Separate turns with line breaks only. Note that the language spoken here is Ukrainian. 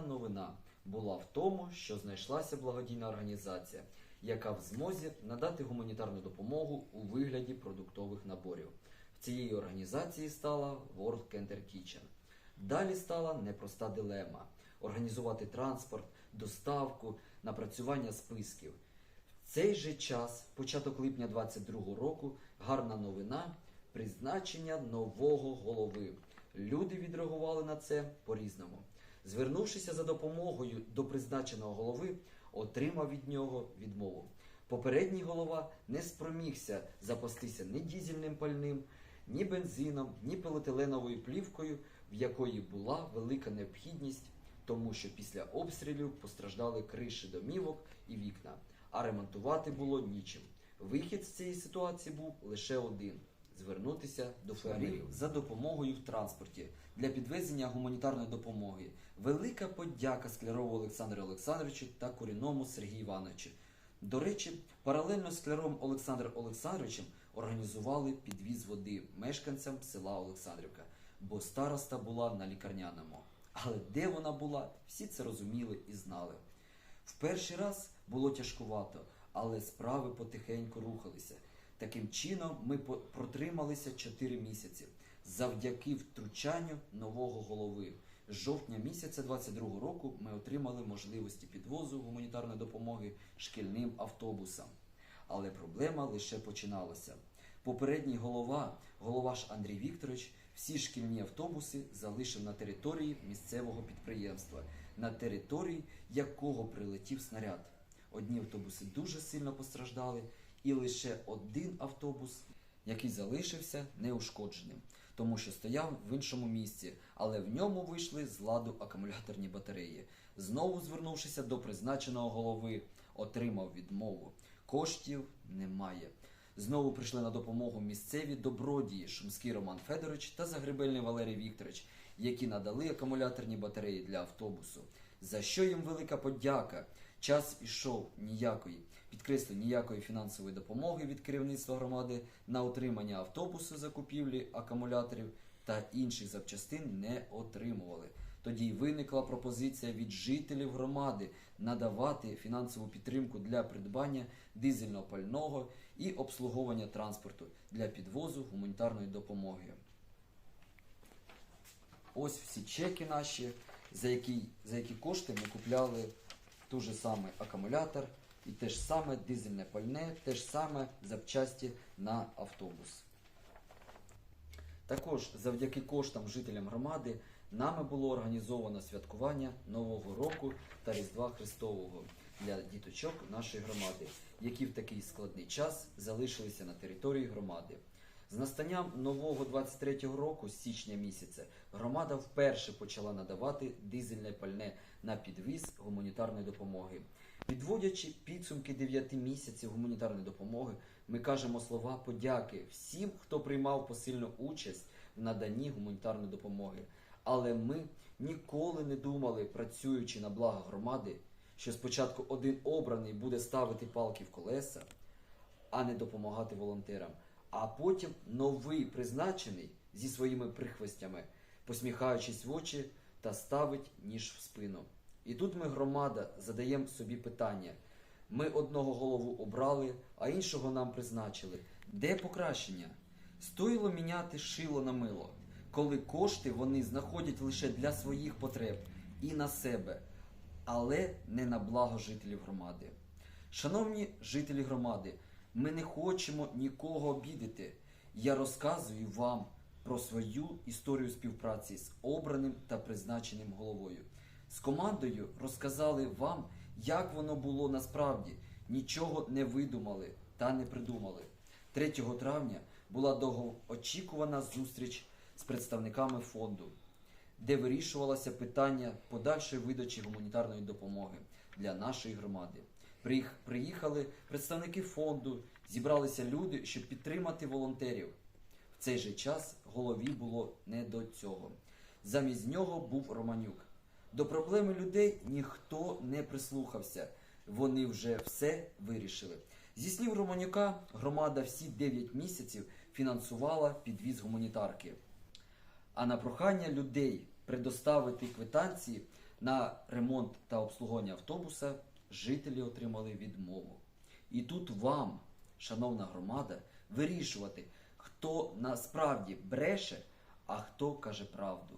гарна новина була в тому, що знайшлася благодійна організація, яка в змозі надати гуманітарну допомогу у вигляді продуктових наборів. В цієї організації стала World Cancer Kitchen. Далі стала непроста дилема організувати транспорт, доставку, напрацювання списків. В цей же час, початок липня 22 року, гарна новина призначення нового голови. Люди відреагували на це по-різному. Звернувшися за допомогою до призначеного голови, отримав від нього відмову. Попередній голова не спромігся запастися ні дізельним пальним, ні бензином, ні поліетиленовою плівкою, в якої була велика необхідність, тому що після обстрілів постраждали криші домівок і вікна, а ремонтувати було нічим. Вихід з цієї ситуації був лише один звернутися до фермерів за допомогою в транспорті для підвезення гуманітарної допомоги. Велика подяка Склярову Олександру Олександровичу та Куріному Сергію Івановичу. До речі, паралельно з Скляром Олександром Олександровичем організували підвіз води мешканцям села Олександрівка, бо староста була на лікарняному. Але де вона була, всі це розуміли і знали. В перший раз було тяжкувато, але справи потихеньку рухалися. Таким чином, ми протрималися 4 місяці завдяки втручанню нового голови. З жовтня місяця 22 року ми отримали можливості підвозу гуманітарної допомоги шкільним автобусам. Але проблема лише починалася. Попередній голова, голова ж Андрій Вікторович, всі шкільні автобуси залишив на території місцевого підприємства, на території якого прилетів снаряд. Одні автобуси дуже сильно постраждали, і лише один автобус, який залишився неушкодженим, тому що стояв в іншому місці, але в ньому вийшли з ладу акумуляторні батареї. Знову звернувшися до призначеного голови, отримав відмову. Коштів немає. Знову прийшли на допомогу місцеві добродії Шумський Роман Федорович та Загребельний Валерій Вікторович, які надали акумуляторні батареї для автобусу. За що їм велика подяка. Час ішов ніякої, підкреслю, ніякої фінансової допомоги від керівництва громади на утримання автобусу закупівлі акумуляторів та інших запчастин не отримували. Тоді виникла пропозиція від жителів громади надавати фінансову підтримку для придбання дизельного пального і обслуговування транспорту для підвозу гуманітарної допомоги. Ось всі чеки наші, за які, за які кошти ми купляли ту же саме акумулятор і те ж саме дизельне пальне, те ж саме запчасті на автобус. Також завдяки коштам жителям громади нами було організовано святкування Нового року та Різдва Христового для діточок нашої громади, які в такий складний час залишилися на території громади. З настанням нового 23-го року, січня місяця, громада вперше почала надавати дизельне пальне на підвіз гуманітарної допомоги. Підводячи підсумки 9 місяців гуманітарної допомоги, ми кажемо слова подяки всім, хто приймав посильну участь в наданні гуманітарної допомоги. Але ми ніколи не думали, працюючи на благо громади, що спочатку один обраний буде ставити палки в колеса, а не допомагати волонтерам. А потім новий призначений зі своїми прихвостями, посміхаючись в очі та ставить ніж в спину. І тут ми, громада, задаємо собі питання. Ми одного голову обрали, а іншого нам призначили. Де покращення? Стоїло міняти шило на мило, коли кошти вони знаходять лише для своїх потреб і на себе, але не на благо жителів громади. Шановні жителі громади, ми не хочемо нікого обідати. Я розказую вам про свою історію співпраці з обраним та призначеним головою. З командою розказали вам, як воно було насправді. Нічого не видумали та не придумали. 3 травня була довгоочікувана зустріч з представниками фонду, де вирішувалося питання подальшої видачі гуманітарної допомоги для нашої громади. Приїх- Приїхали представники фонду, зібралися люди, щоб підтримати волонтерів. В цей же час голові було не до цього. Замість нього був Романюк. До проблеми людей ніхто не прислухався. Вони вже все вирішили. Зі слів Романюка, громада всі 9 місяців фінансувала підвіз гуманітарки. А на прохання людей предоставити квитанції На ремонт та обслуговування автобуса жителі отримали відмову. І тут вам, шановна громада, вирішувати, хто насправді бреше, а хто каже правду.